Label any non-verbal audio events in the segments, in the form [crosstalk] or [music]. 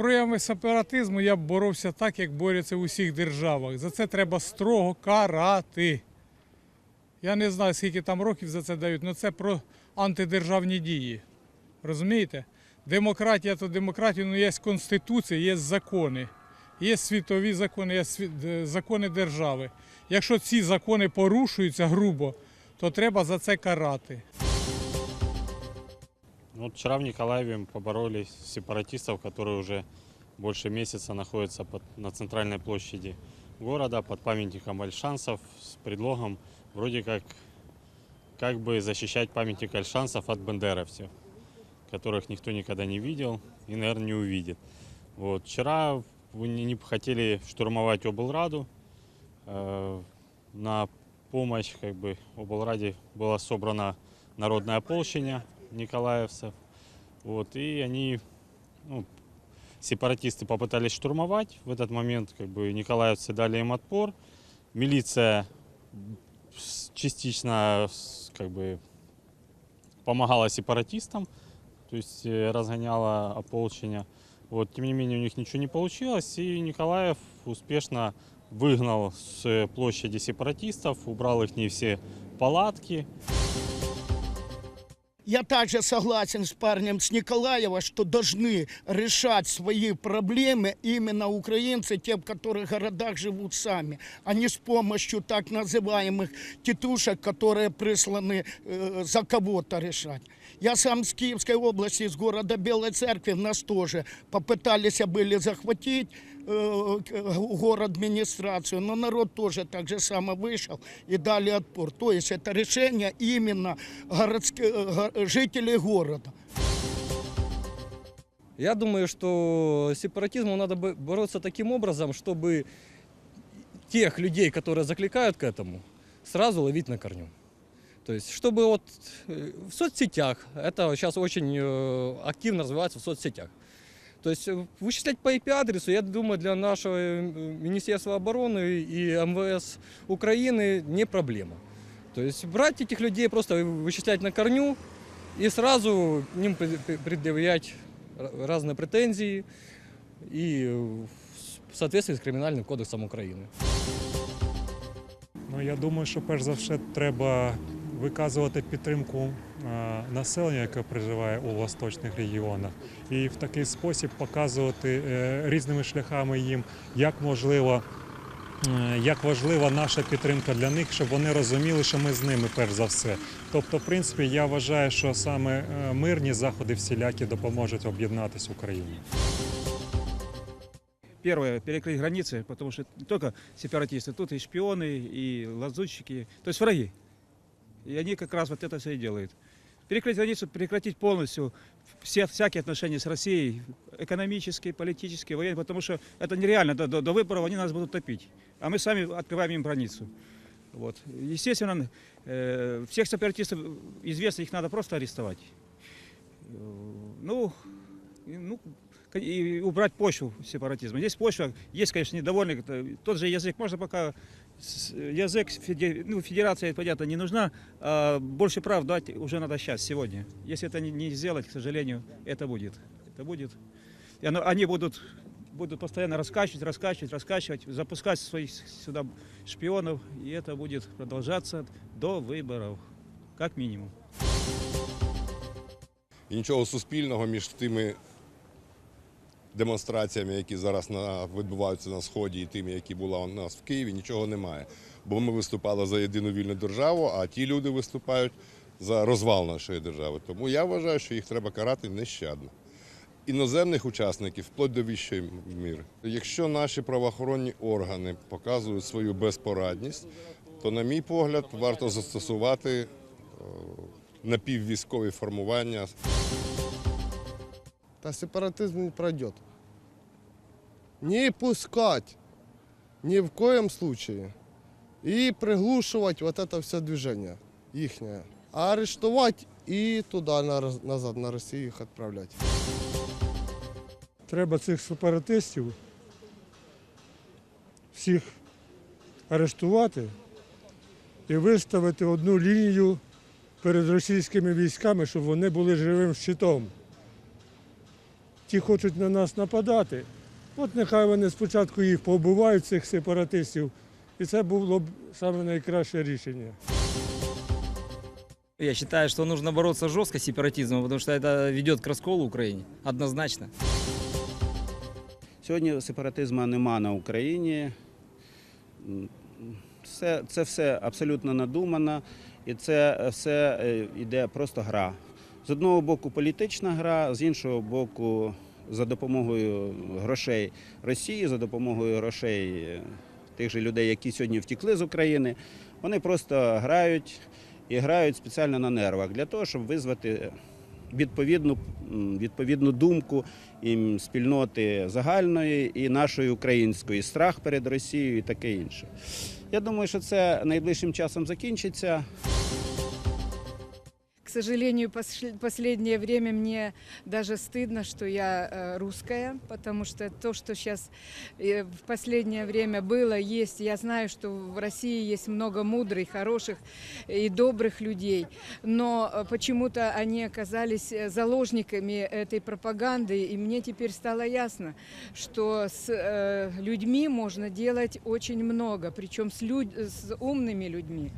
проявами сепаратизму я б боровся так, як борються в усіх державах. За це треба строго карати. Я не знаю, скільки там років за це дають, але це про антидержавні дії. Розумієте? Демократія то демократія, ну є конституція, є закони, є світові закони, є закони держави. Якщо ці закони порушуються грубо, то треба за це карати. Ну, Вот вчера в Николаеве побороли сепаратистов, которые уже больше месяца находятся под- на центральной площади города под памятником Альшансов с предлогом вроде как как бы защищать памятник Альшансов от бандеровцев, которых никто никогда не видел и, наверное, не увидит. Вот. Вчера они не хотели штурмовать облраду. Э, На помощь как бы облраде было собрано народное ополчение николаевцев. Вот, и они, ну, сепаратисты попытались штурмовать. В этот момент как бы николаевцы дали им отпор. Милиция частично как бы помогала сепаратистам, то есть э, разгоняла ополчение. Вот, тем не менее, у них ничего не получилось, и Николаев успешно выгнал с э, площади сепаратистов, убрал их не все палатки. Я также согласен с парнем с Николаева, что должны решать свои проблемы именно украинцы, те, в которых городах живут сами, а не с помощью так называемых тетушек, которые присланы э, за кого-то решать. Я сам с Киевской области, из города Белой Церкви, нас тоже попытались были захватить э, к- Город администрацию, но народ тоже так же само вышел и дали отпор. То есть это решение именно городских, э, жителей города. Я думаю, что сепаратизму надо бороться таким образом, чтобы тех людей, которые закликают к этому, сразу ловить на корню. То есть, чтобы вот э, в соцсетях, это сейчас очень э, активно развивается в соцсетях. То есть э, вычислять по IP-адресу, я думаю, для нашего э, Министерства обороны и МВС Украины не проблема. То есть брать этих людей, просто вычислять на корню и сразу к ним пред- пред- предъявлять р- разные претензии и э, в соответствии с Криминальным кодексом Украины. Ну, я думаю, що перш за все треба виказувати підтримку е, населення, яке проживає у восточних регіонах, і в такий спосіб показувати е, різними шляхами їм, як можливо. е, Як важлива наша підтримка для них, щоб вони розуміли, що ми з ними перш за все. Тобто, в принципі, я вважаю, що саме е, мирні заходи всілякі допоможуть об'єднатись Україні. Первое, перекрыть границы, потому что не только сепаратисты, тут и шпионы, и лазутчики, то есть враги. И они как раз вот это все и делают. Перекрыть границу, прекратить полностью все, всякие отношения с Россией, экономические, политические, военные, потому что это нереально, до, до, до выборов они нас будут топить. А мы сами открываем им границу. Вот. Естественно, э, всех сепаратистов известно, их надо просто арестовать. Э, Ну, ну, и убрать почву сепаратизма. Здесь почва, есть, конечно, недовольны. это Тот же язык, можно пока язык феде- ну, федерация, понятно, не нужна, а больше прав дать уже надо сейчас, сегодня. Если это не, не сделать, к сожалению, это будет. Это будет. И оно- они будут, будут постоянно раскачивать, раскачивать, раскачивать, запускать своих сюда шпионов, и это будет продолжаться до выборов, как минимум. І нічого суспільного між тими демонстраціями, які зараз на, відбуваються на Сході, і тими, які були у нас в Києві, нічого немає. Бо ми виступали за єдину вільну державу, а ті люди виступають за розвал нашої держави. Тому я вважаю, що їх треба карати нещадно. Іноземних учасників вплоть до вищої міри. Якщо наші правоохоронні органи показують свою безпорадність, то, на мій погляд, варто застосувати е, напіввійськові формування Та сепаратизм не пройдет. Не пускать ни в коем случае. И приглушивать вот это все движение ихнее. А арестовать и туда, назад, на Россию их отправлять. Треба цих сепаратистів всіх арештувати і виставити одну лінію перед російськими військами, щоб вони були живим щитом. ті хочуть на нас нападати. От нехай вони спочатку їх побувають, цих сепаратистів, і це було б саме найкраще рішення. Я считаю, что нужно бороться жестко с сепаратизмом, потому что это ведет к расколу Украине. Однозначно. Сьогодні сепаратизму нема на Україні. Все, це все абсолютно надумано, і це все е, йде просто гра. З одного боку політична гра, з іншого боку, за допомогою грошей Росії, за допомогою грошей е, тих же людей, які сьогодні втекли з України, вони просто грають і грають спеціально на нервах для того, щоб визвати відповідну, відповідну думку і спільноти загальної і нашої української, страх перед Росією і таке інше. Я думаю, що це найближчим часом закінчиться. К сожалению, пос- последнее время мне даже стыдно, что я э, русская, потому что то, что сейчас в последнее время было, есть, я знаю, что в России есть много мудрых, хороших и добрых людей, но э, почему-то они оказались э, заложниками этой пропаганды, и мне теперь стало ясно, что с э, людьми можно делать очень много, причем с, люд- с умными людьми.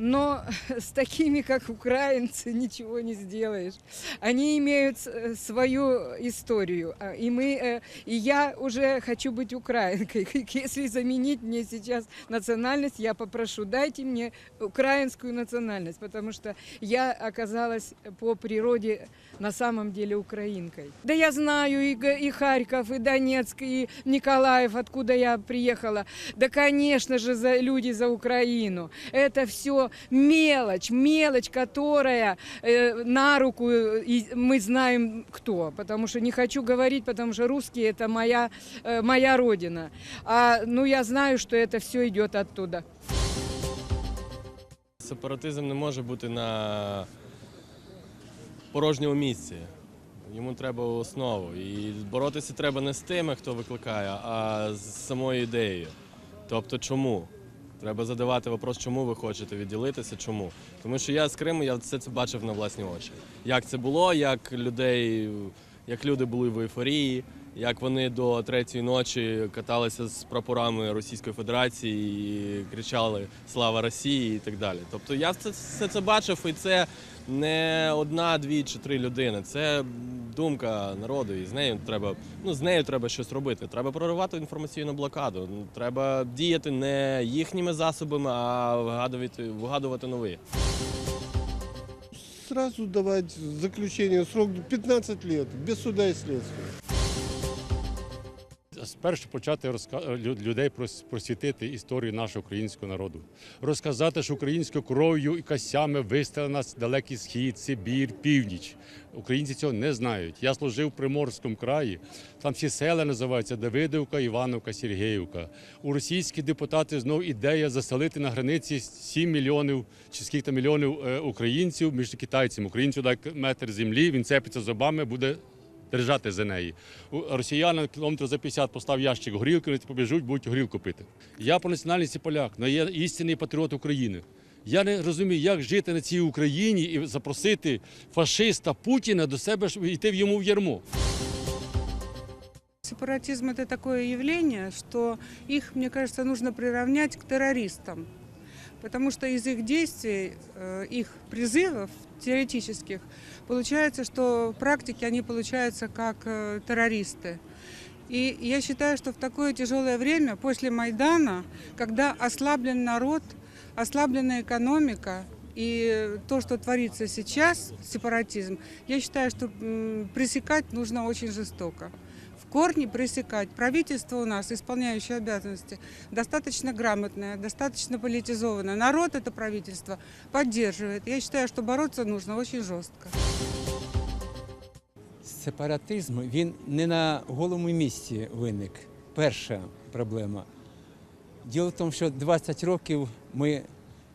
Но [laughs] с такими, как украинцы, ничего не сделаешь. Они имеют с- свою историю. а, И, мы, э, и я уже хочу быть украинкой. [laughs] Если заменить мне сейчас национальность, я попрошу, дайте мне украинскую национальность, потому что я оказалась по природе на самом деле украинкой. Да я знаю и, Г- и Харьков, и Донецк, и Николаев, откуда я приехала. Да, конечно же, за, люди за Украину. Это все мелочь, мелочь, которая э, на руку, э, и мы знаем кто. Потому что не хочу говорить, потому что русские это моя, э, моя родина. А, ну, я знаю, что это все идет оттуда. Сепаратизм не може бути на порожньому місці. Йому треба основу. І боротися треба не з тими, хто викликає, а з самою ідеєю. Тобто, чому? Треба задавати вопрос, чому ви хочете відділитися, чому. Тому що я з Криму, я все це бачив на власні очі. Як це було, як людей, як люди були в ейфорії, як вони до третьої ночі каталися з прапорами Російської Федерації і кричали Слава Росії і так далі. Тобто я це, все це бачив, і це не одна, дві чи три людини. Це думка народу, і з нею треба, ну з нею треба щось робити. Треба проривати інформаційну блокаду. Ну, Треба діяти не їхніми засобами, а вигадувати, вигадувати нові. Сразу давать заключение срок 15 лет, без суда и следствия. Спершу почати людей просвітити історію нашого українського народу, розказати, що українською кров'ю і костями виставили нас далекий схід, Сибір, північ. Українці цього не знають. Я служив в Приморському краї. Там всі села називаються Давидовка, Івановка, Сергіївка. У російських депутатів знов ідея заселити на границі 7 мільйонів чи скільки мільйонів е, українців між китайцями. Українцю дай метр землі, він цепиться зубами, буде держати за неї. У росіяни кілометрів за 50 постав ящик горілки, вони побіжуть, будуть горілку пити. Я по національності поляк, але я істинний патріот України. Я не розумію, як жити на цій Україні і запросити фашиста Путіна до себе, щоб йти в йому в ярмо. Сепаратизм это такое явление, что их, мне кажется, нужно приравнять к террористам. Потому что из их действий, э, их призывов теоретических, получается, что в практике они получаются как э, террористы. И я считаю, что в такое тяжелое время, после Майдана, когда ослаблен народ, ослаблена экономика, и то, что творится сейчас, сепаратизм, я считаю, что м, пресекать нужно очень жестоко. В корне пресекать. Правительство у нас, исполняющее обязанности, достаточно грамотное, достаточно политизованное. Народ это правительство поддерживает. Я считаю, что бороться нужно очень жестко. Сепаратизм він не на голому місці виник. Перша проблема. Діло в тому, що 20 років ми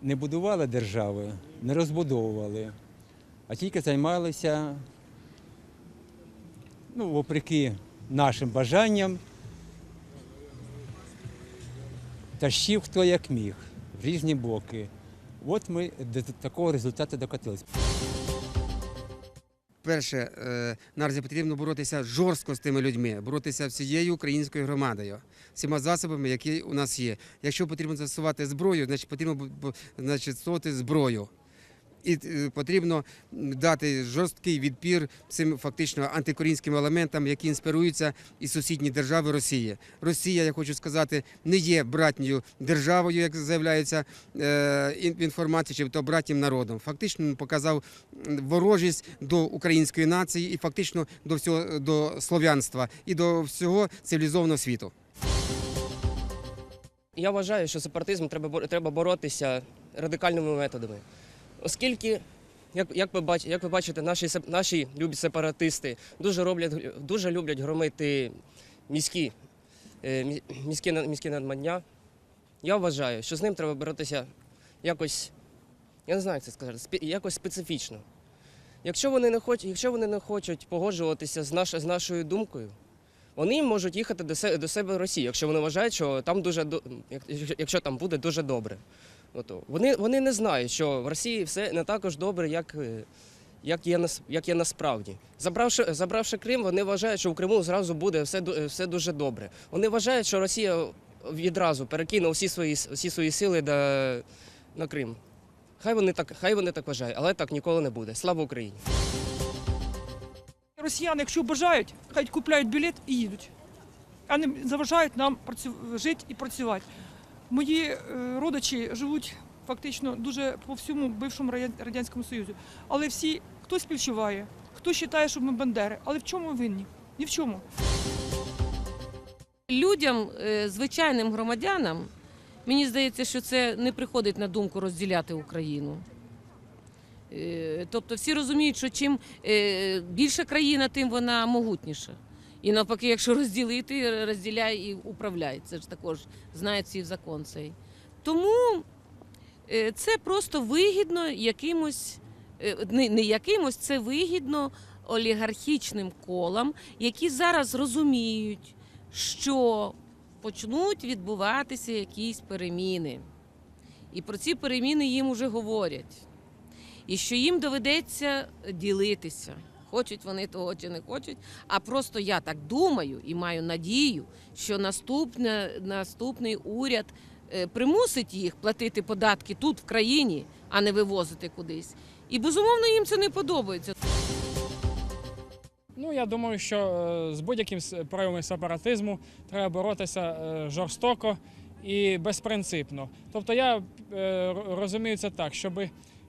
не будували держави, не розбудовували, а тільки займалися, ну, вопреки нашим бажанням, тащив хто як міг в різні боки. От ми до такого результату докотились. перше, е, наразі потрібно боротися жорстко з тими людьми, боротися всією українською громадою, всіма засобами, які у нас є. Якщо потрібно застосувати зброю, значить потрібно значить, зброю. І е, потрібно дати жорсткий відпір цим фактично антикорінським елементам, які інспіруються із сусідніх держави Росії. Росія, я хочу сказати, не є братньою державою, як заявляється е, в інформації, чи то братнім народом. Фактично показав ворожість до української нації і фактично до всього до слов'янства і до всього цивілізованого світу. Я вважаю, що сепаратизм треба, треба боротися радикальними методами. Оскільки, як, як, ви, бач, як ви бачите, наші, наші любі сепаратисти дуже, роблять, дуже люблять громити міські, е, міські, міські надмання. Я вважаю, що з ним треба боротися якось, я не знаю, як це сказати, якось специфічно. Якщо вони не хочуть, якщо вони не хочуть погоджуватися з, наш, з нашою думкою, вони можуть їхати до себе, до себе в Росію, якщо вони вважають, що там дуже якщо там буде дуже добре. Ото. Вони, вони не знають, що в Росії все не також добре, як, е, як, є, як є насправді. Забравши, забравши Крим, вони вважають, що в Криму зразу буде все, все дуже добре. Вони вважають, що Росія відразу перекине всі свої, всі свої сили до, на Крим. Хай вони, так, хай вони так вважають, але так ніколи не буде. Слава Україні! Росіяни, якщо бажають, хай купляють білет і їдуть, а не заважають нам працю... жити і працювати. Мої е, родичі живуть фактично дуже по всьому бившому Радянському Союзі. Але всі, хто співчуває, хто вважає, що ми бандери, але в чому винні? Ні в чому. Людям, е, звичайним громадянам, мені здається, що це не приходить на думку розділяти Україну. Е, Тобто всі розуміють, що чим більша країна, тим вона могутніша. І навпаки, якщо розділити, розділяй і управляй. Це ж також знає всі закон цей. Тому е, це просто вигідно якимось, е, не, якимось, це вигідно олігархічним колам, які зараз розуміють, що почнуть відбуватися якісь переміни. І про ці переміни їм уже говорять. І що їм доведеться ділитися. Хочуть вони того чи не хочуть. А просто я так думаю і маю надію, що наступне, наступний уряд е, примусить їх платити податки тут, в країні, а не вивозити кудись. І безумовно їм це не подобається. Ну, я думаю, що е, з будь-яким проявами сепаратизму треба боротися е, жорстоко і безпринципно. Тобто я розумію це так, щоб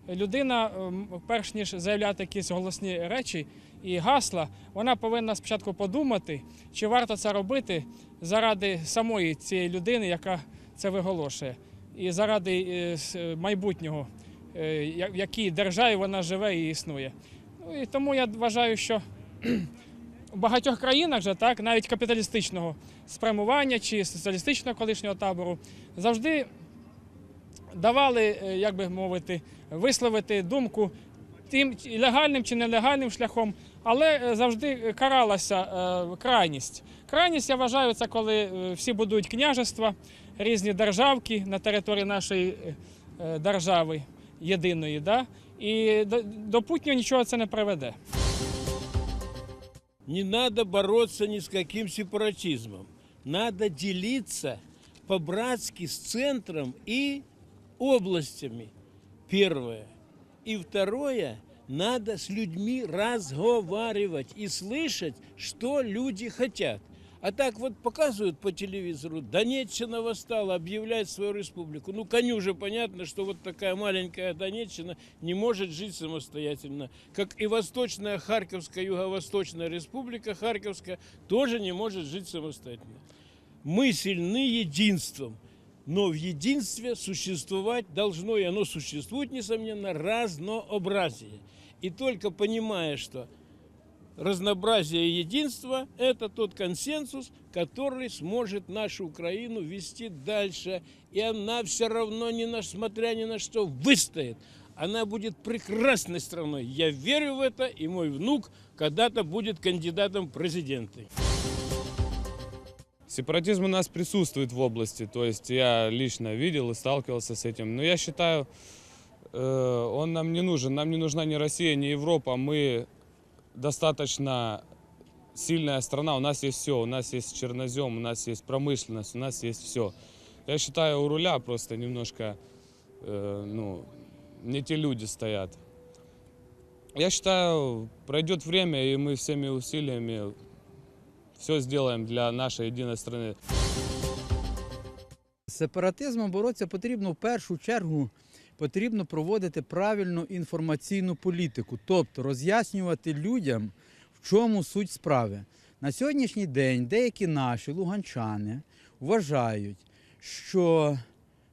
людина, ем, перш ніж заявляти якісь голосні речі і гасла, вона повинна спочатку подумати, чи варто це робити заради самої цієї людини, яка це виголошує, і заради е, майбутнього, е, в якій державі вона живе і існує. Ну, і тому я вважаю, що [clears throat] у багатьох країнах же так, навіть капіталістичного спрямування чи соціалістичного колишнього табору, завжди давали, е, як би мовити, висловити думку тим легальним чи нелегальним шляхом, але е, завжди каралася е, крайність. Крайність, я вважаю, це коли е, всі будують княжества, різні державки на території нашої держави єдиної. Да? І до, путнього нічого це не приведе. Не надо бороться ни с каким сепаратизмом. Надо делиться по-братски с центром и областями. Первое. И второе, надо с людьми разговаривать и слышать, что люди хотят. А так вот показывают по телевизору, Донеччина восстала, объявляет свою республику. Ну, коню уже понятно, что вот такая маленькая Донеччина не может жить самостоятельно. Как и Восточная Харьковская, Юго-Восточная республика Харьковская тоже не может жить самостоятельно. Мы сильны единством, но в единстве существовать должно, и оно существует, несомненно, разнообразие. И только понимая, что разнообразие и единство – это тот консенсус, который сможет нашу Украину вести дальше. И она все равно, ни на, смотря ни на что, выстоит. Она будет прекрасной страной. Я верю в это, и мой внук когда-то будет кандидатом в президенты. Сепаратизм у нас присутствует в области, то есть я лично видел и сталкивался с этим. Но я считаю, э, он нам не нужен. Нам не нужна ни Россия, ни Европа. Мы достаточно сильная страна, у нас есть все, у нас есть чернозем, у нас есть промышленность, у нас есть все. Я считаю, у руля просто немножко, э, ну, не те люди стоят. Я считаю, пройдет время, и мы всеми усилиями все сделаем для нашей единой страны. З сепаратизмом боротися потрібно в першу чергу потрібно проводити правильну інформаційну політику, тобто роз'яснювати людям, в чому суть справи. На сьогоднішній день деякі наші луганчани вважають, що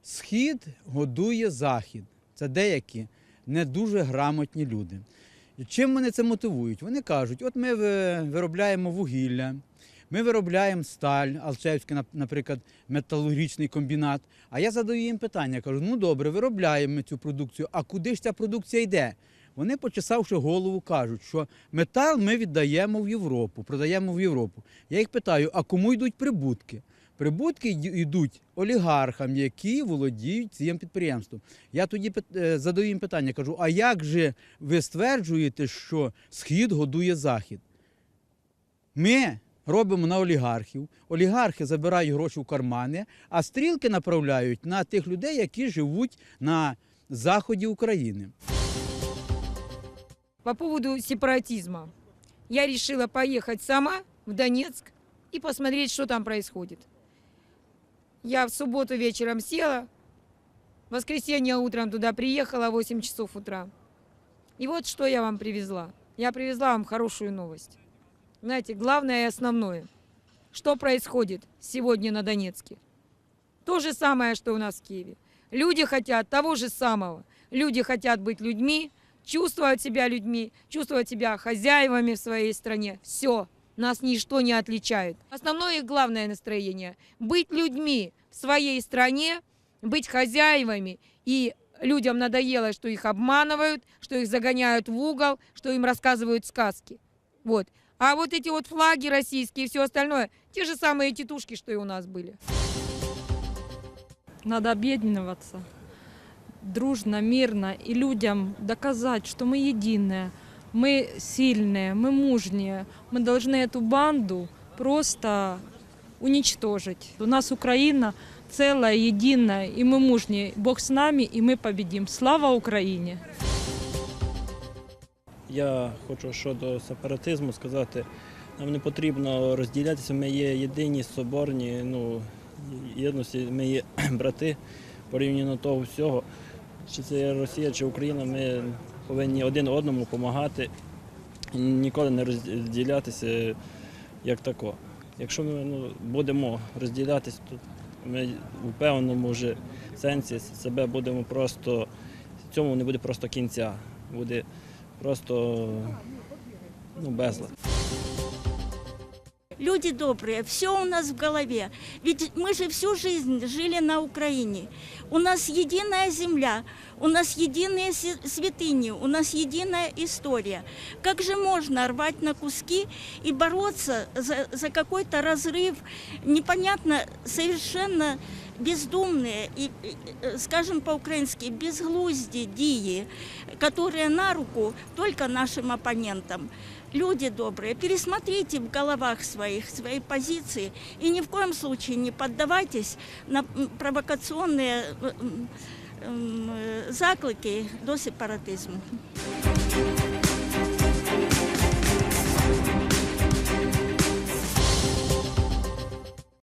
схід годує захід. Це деякі не дуже грамотні люди. І Чим вони це мотивують? Вони кажуть, от ми виробляємо вугілля, ми виробляємо сталь, Алчевський, наприклад, металургічний комбінат. А я задаю їм питання, кажу: ну добре, виробляємо ми цю продукцію, а куди ж ця продукція йде? Вони, почесавши голову, кажуть, що метал ми віддаємо в Європу, продаємо в Європу. Я їх питаю, а кому йдуть прибутки? Прибутки йдуть олігархам, які володіють цим підприємством. Я тоді е, задаю їм питання, кажу: а як же ви стверджуєте, що схід годує захід? Ми робимо на олігархів, олігархи забирають гроші в кармани, а стрілки направляють на тих людей, які живуть на заході України. По поводу сепаратизма. Я решила поехать сама в Донецк и посмотреть, что там происходит. Я в субботу вечером села, в воскресенье утром туда приехала, 8 часов утра. И вот что я вам привезла. Я привезла вам хорошую новость. Знаете, главное и основное. Что происходит сегодня на Донецке? То же самое, что у нас в Киеве. Люди хотят того же самого. Люди хотят быть людьми, чувствовать себя людьми, чувствовать себя хозяевами в своей стране. Все. Нас ничто не отличает. Основное и главное настроение – быть людьми в своей стране, быть хозяевами. И людям надоело, что их обманывают, что их загоняют в угол, что им рассказывают сказки. Вот. А вот эти вот флаги российские и все остальное, те же самые тетушки, что и у нас были. Надо объединиваться дружно, мирно и людям доказать, что мы единые, мы сильные, мы мужние. Мы должны эту банду просто уничтожить. У нас Украина целая, единая, и мы мужние. Бог с нами, и мы победим. Слава Украине! Я хочу щодо сепаратизму сказати, нам не потрібно розділятися, ми є єдині, соборні, ну, єдності, ми є [clears throat] брати порівняно того всього. Чи це Росія, чи Україна, ми повинні один одному допомагати, ніколи не розділятися як тако. Якщо ми ну, будемо розділятися, то ми в певному вже сенсі себе будемо просто, цьому не буде просто кінця, буде просто ну, безлад. Люди добрые, все у нас в голове. Ведь мы же всю жизнь жили на Украине. У нас единая земля, у нас единые святыни, у нас единая история. Как же можно рвать на куски и бороться за, за какой-то разрыв, непонятно, совершенно бездумные и, и, э, скажем по-украински, безглузди дии, которые на руку только нашим оппонентам. Люди добрые, пересмотрите в головах своих свои позиции и ни в коем случае не поддавайтесь на м, провокационные м, м, э, заклики до сепаратизма.